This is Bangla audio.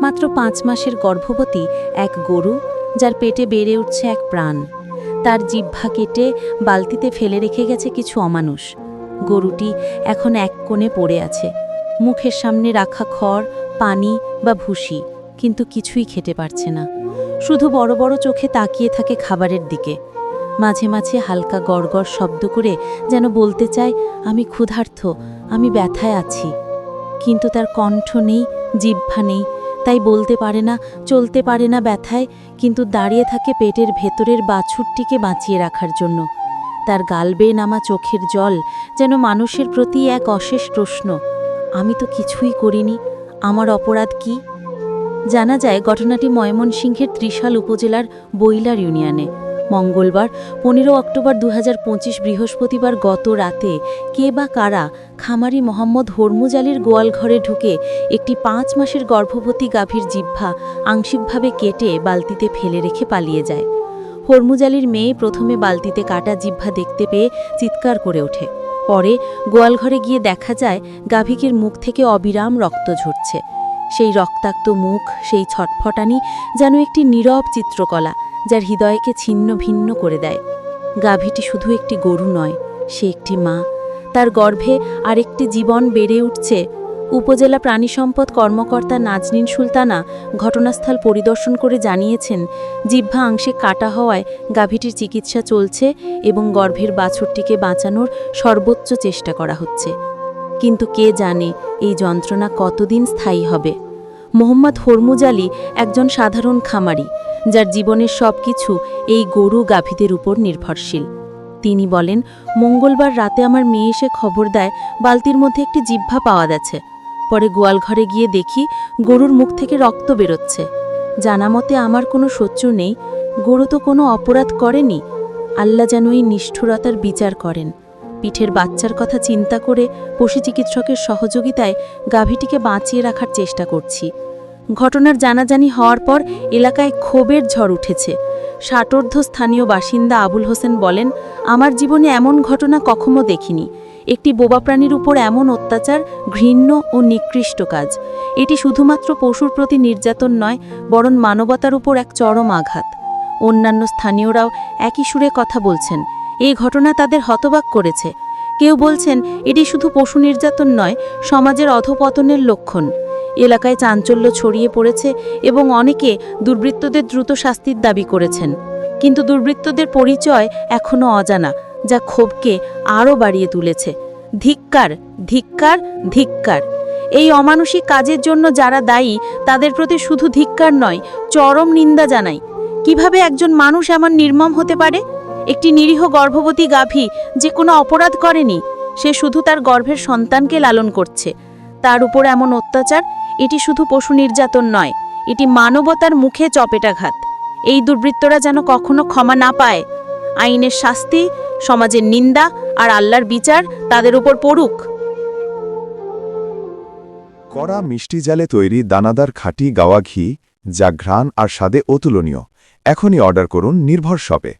মাত্র পাঁচ মাসের গর্ভবতী এক গরু, যার পেটে বেড়ে উঠছে এক প্রাণ। তার জিহ্বা কেটে বালতিতে ফেলে রেখে গেছে কিছু অমানুষ। গরুটি এখন এক কোণে পড়ে আছে। মুখের সামনে রাখা খড়, পানি বা ভুসি, কিন্তু কিছুই খেতে পারছে না। শুধু বড় বড় চোখে তাকিয়ে থাকে খাবারের দিকে। মাঝে মাঝে হালকা গড়গড় শব্দ করে যেন বলতে চায়, আমি ক্ষুধার্থ আমি ব্যথায় আছি। কিন্তু তার কণ্ঠ নেই, জিহ্বা নেই তাই বলতে পারে না, চলতে পারে না ব্যথায়, কিন্তু দাঁড়িয়ে থাকে পেটের ভেতরের বাছুরটিকে বাঁচিয়ে রাখার জন্য। তার গাল বেয়ে নামা চোখের জল যেন মানুষের প্রতি এক অশেষ প্রশ্ন, আমি তো কিছুই করিনি, আমার অপরাধ কি? জানা যায়, ঘটনাটি ময়মনসিংহের ত্রিশাল উপজেলার বইলার ইউনিয়নে। মঙ্গলবার, পনেরো অক্টোবর দু হাজার পঁচিশ বৃহস্পতিবার গত রাতে কে বা কারা খামারি মোহাম্মদ হরমুজ আলীর গোয়ালঘরে ঢুকে একটি পাঁচ মাসের গর্ভবতী গাভীর জিহ্বা আংশিকভাবে কেটে বালতিতে ফেলে রেখে পালিয়ে যায়। হরমুজ আলীর মেয়ে প্রথমে বালতিতে কাটা জিহ্বা দেখতে পেয়ে চিৎকার করে ওঠে। পরে গোয়ালঘরে গিয়ে দেখা যায়, গাভীকের মুখ থেকে অবিরাম রক্ত ঝরছে। সেই রক্তাক্ত মুখ, সেই ছটফটানি যেন একটি নীরব চিত্রকলা। যার হৃদয়কে ছিন্ন ভিন্ন করে দেয়। গাভীটি শুধু একটি গরু নয়, সে একটি মা। তার গর্ভে আরেকটি জীবন বেড়ে উঠছে। উপজেলা প্রাণী সম্পদ কর্মকর্তা নাজনীন সুলতানা ঘটনাস্থল পরিদর্শন করে জানিয়েছেন, জিহ্বা আংশে কাটা হওয়ায় গাভীটির চিকিৎসা চলছে এবং গর্ভের বাছুরটিকে বাঁচানোর সর্বোচ্চ চেষ্টা করা হচ্ছে। কিন্তু কে জানে এই যন্ত্রণা কতদিন স্থায়ী হবে? মোহাম্মদ হরমুজ আলী একজন সাধারণ খামারি, যার জীবনের সব কিছু এই গরু গাভীদের উপর নির্ভরশীল। তিনি বলেন, মঙ্গলবার রাতে আমার মেয়ে এসে খবর দেয়, বালতির মধ্যে একটি জিহ্বা পাওয়া গেছে। পরে গোয়ালঘরে গিয়ে দেখি গরুর মুখ থেকে রক্ত বেরোচ্ছে। জানা মতে আমার কোনো শত্রু নেই, গরু তো কোনো অপরাধ করেনি। আল্লাহ যেন এই নিষ্ঠুরতার বিচার করেন। পিঠের বাচ্চার কথা চিন্তা করে পশু চিকিৎসকের সহযোগিতায় গাভীটিকে বাঁচিয়ে রাখার চেষ্টা করছি। ঘটনার জানাজানি হওয়ার পর এলাকায় ক্ষোভের ঝড় উঠেছে। ষাটোর্ধ স্থানীয় বাসিন্দা আবুল হোসেন বলেন, আমার জীবনে এমন ঘটনা কখনো দেখিনি। একটি বোবা প্রাণীর উপর এমন অত্যাচার, ঘৃণ্য ও নিকৃষ্ট কাজ। এটি শুধুমাত্র পশুর প্রতি নির্যাতন নয়, বরং মানবতার উপর এক চরম আঘাত। অন্যান্য স্থানীয়রাও একই সুরে কথা বলছেন। এই ঘটনা তাদের হতবাক করেছে। কেউ বলছেন, এটি শুধু পশু নির্যাতন নয়, সমাজের অধপতনের লক্ষণ। এলাকায় চাঞ্চল্য ছড়িয়ে পড়েছে এবং অনেকে দুর্বৃত্তদের দ্রুত শাস্তির দাবি করেছেন। কিন্তু দুর্বৃত্তদের পরিচয় এখনও অজানা, যা ক্ষোভকে আরও বাড়িয়ে তুলেছে। ধিক্কার ধিক্কার ধিক্কার। এই অমানসিক কাজের জন্য যারা দায়ী, তাদের প্রতি শুধু ধিক্কার নয়, চরম নিন্দা জানাই। কীভাবে একজন মানুষ এমন নির্মম হতে পারে? একটি নিরীহ গর্ভবতী গাভী যে কোনো অপরাধ করেনি, সে শুধু তার গর্ভের সন্তানকে লালন করছে। তার উপর এমন অত্যাচার, এটি শুধু পশু নির্যাতন নয়, এটি মানবতার মুখে চপেটাঘাত। এই দুর্বৃত্তরা যেন কখনো ক্ষমা না পায়। আইনের শাস্তি, সমাজের নিন্দা আর আল্লাহর বিচার তাদের উপর পড়ুক। কড়া মিষ্টি জালে তৈরি দানাদার খাঁটি গাওয়া ঘি যা ঘ্রাণ আর স্বাদে অতুলনীয়। এখনই অর্ডার করুন নির্ভর শপে।